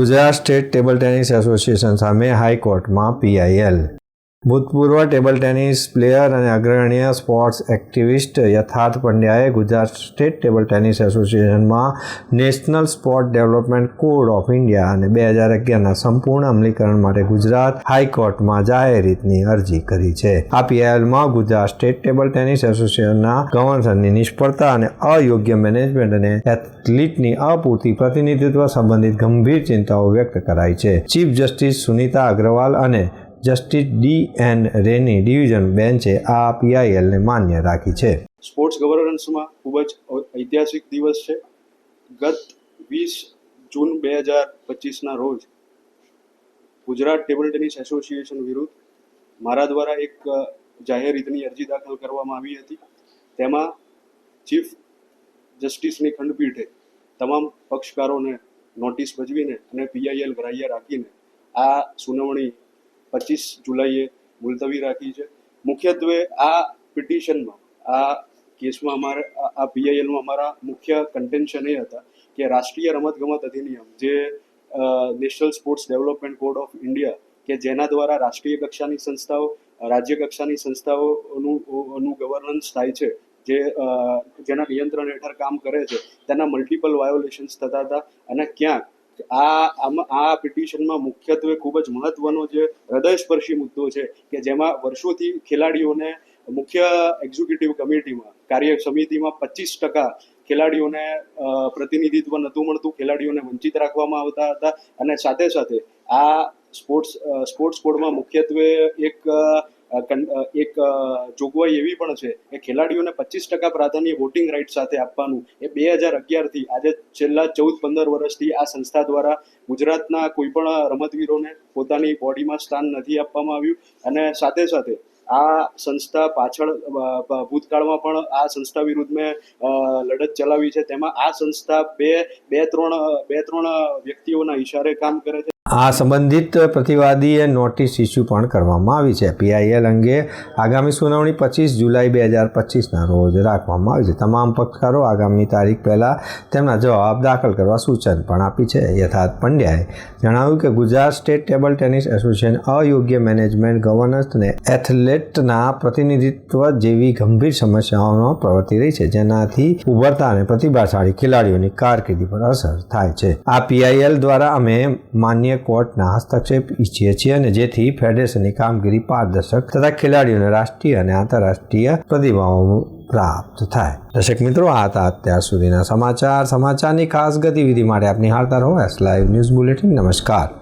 Gujarat state table tennis association સામે હાઈકોર્ટમાં PIL ભૂતપૂર્વ ટેબલ ટેનિસ પ્લેયર અને અગ્રણીય સ્પોર્ટ્સ એક્ટિવિસ્ટ યથાર્થ પંડ્યાએ Gujarat state table tennis એસોસિએશનમાં national sport development code of India અને બે હજાર અગિયારના સંપૂર્ણ અમલીકરણ માટે ગુજરાત હાઈકોર્ટમાં જાહેર રીતની અરજી કરી છે. આ પીઆઈએલમાં ગુજરાત સ્ટેટ ટેબલ ટેનિસ એસોસિએશનના ગવર્નરની નિષ્ફળતા અને અયોગ્ય મેનેજમેન્ટ અને એથ્લીટની અપૂરતી પ્રતિનિધિત્વ સંબંધિત ગંભીર ચિંતાઓ વ્યક્ત કરાઈ છે. ચીફ જસ્ટિસ સુનિતા અગ્રવાલ અને જસ્ટિસ ડી એન રેની ડિવિઝન બેન્ચે આ પીઆઈએલને માન્ય રાખી છે. સ્પોર્ટ્સ ગવર્નન્સમાં ખૂબ જ ઐતિહાસિક દિવસ છે. ગત વીસ જૂન બે હજાર પચીસના રોજ ગુજરાત ટેબલ ટેનિસ એસોસિએશન વિરુદ્ધ મારા દ્વારા એક જાહેર રીતની અરજી દાખલ કરવામાં આવી હતી. તેમાં ચીફ જસ્ટિસની ખંડપીઠે તમામ પક્ષકારોને નોટિસ ભજવીને અને પીઆઈએલ ગ્રાહ્ય રાખીને આ સુનાવણી પચીસ જુલાઈએ મુલતવી રાખી છે. મુખ્યત્વે આ પિટિશનમાં, આ કેસમાં અમારે, આ- પીઆઈએલમાં અમારા મુખ્ય કન્ટેન્શન એ હતા કે રાષ્ટ્રીય રમતગમત અધિનિયમ જે national sports development code of India કે જેના દ્વારા રાષ્ટ્રીય કક્ષાની સંસ્થાઓ, રાજ્ય કક્ષાની સંસ્થાઓનું ગવર્નન્સ થાય છે, જે જેના નિયંત્રણ હેઠળ કામ કરે છે, તેના મલ્ટિપલ વાયોલેશન્સ થતા હતા અને ક્યાંક આ આ પિટિશનમાં મુખ્યત્વે ખૂબ જ મહત્વનો જે હૃદયસ્પર્શી મુદ્દો છે કે જેમાં વર્ષોથી ખેલાડીઓને મુખ્ય એક્ઝિક્યુટિવ કમિટીમાં, કાર્ય સમિતિમાં પચીસ ટકા ખેલાડીઓને પ્રતિનિધિત્વ નહોતું મળતું, ખેલાડીઓને વંચિત રાખવામાં આવતા હતા અને સાથે સાથે આ સ્પોર્ટ્સ સ્પોર્ટ્સ કોડમાં મુખ્યત્વે એક એક જોગવાઈ એવી પણ છે કે ખેલાડીઓને પચીસ ટકા પ્રાધાન્ય વોટિંગ રાઇટ સાથે આપવાનું. એ બે હજાર અગિયારથી, આજે છેલ્લા ચૌદ, પંદર વર્ષથી આ સંસ્થા દ્વારા ગુજરાતના કોઈ પણ રમતવીરોને પોતાની બોડીમાં સ્થાન નથી આપવામાં આવ્યું. અને સાથે સાથે આ સંસ્થા પાછળ ભૂતકાળમાં પણ આ સંસ્થા વિરુદ્ધ મેં લડત ચલાવી છે. તેમાં આ સંસ્થા બે બે, ત્રણ બે, ત્રણ વ્યક્તિઓના ઈશારે કામ કરે છે. આ સંબંધિત પ્રતિવાદીએ નોટિસ ઇસ્યુ પણ કરવામાં આવી છે. પીઆઈએલ અંગે આગામી સુનાવણી પચીસ જુલાઈ બે હજાર પચીસના રોજ રાખવામાં આવી છે. તમામ પક્ષકારો આગામી તારીખ પહેલાં તેમના જવાબ દાખલ કરવા સૂચન પણ આપી છે. યથાર્થ પંડ્યાએ જણાવ્યું કે Gujarat state table tennis association અયોગ્ય મેનેજમેન્ટ ગવર્નન્સ અને એથ્લેટના પ્રતિનિધિત્વ જેવી ગંભીર સમસ્યાઓમાં પ્રવર્તી રહી છે. જેનાથી ઉભરતા અને પ્રતિભાશાળી ખેલાડીઓની કારકિર્દી પર અસર થાય છે. આ પીઆઈએલ દ્વારા અમે માન્ય કોર્ટના હસ્તક્ષેપ ઈચ્છીએ છીએ અને જેથી ફેડરેશનની કામગીરી પારદર્શક તથા ખેલાડીઓને રાષ્ટ્રીય અને આંતરરાષ્ટ્રીય પ્રતિભાવો પ્રાપ્ત થાય. દર્શક મિત્રો, આ હતા અત્યાર સુધીના સમાચાર. સમાચારની ખાસ ગતિવિધિ માટે આપની હાલતા રહો. એસ લાઈવ ન્યૂઝ બુલેટિન નમસ્કાર.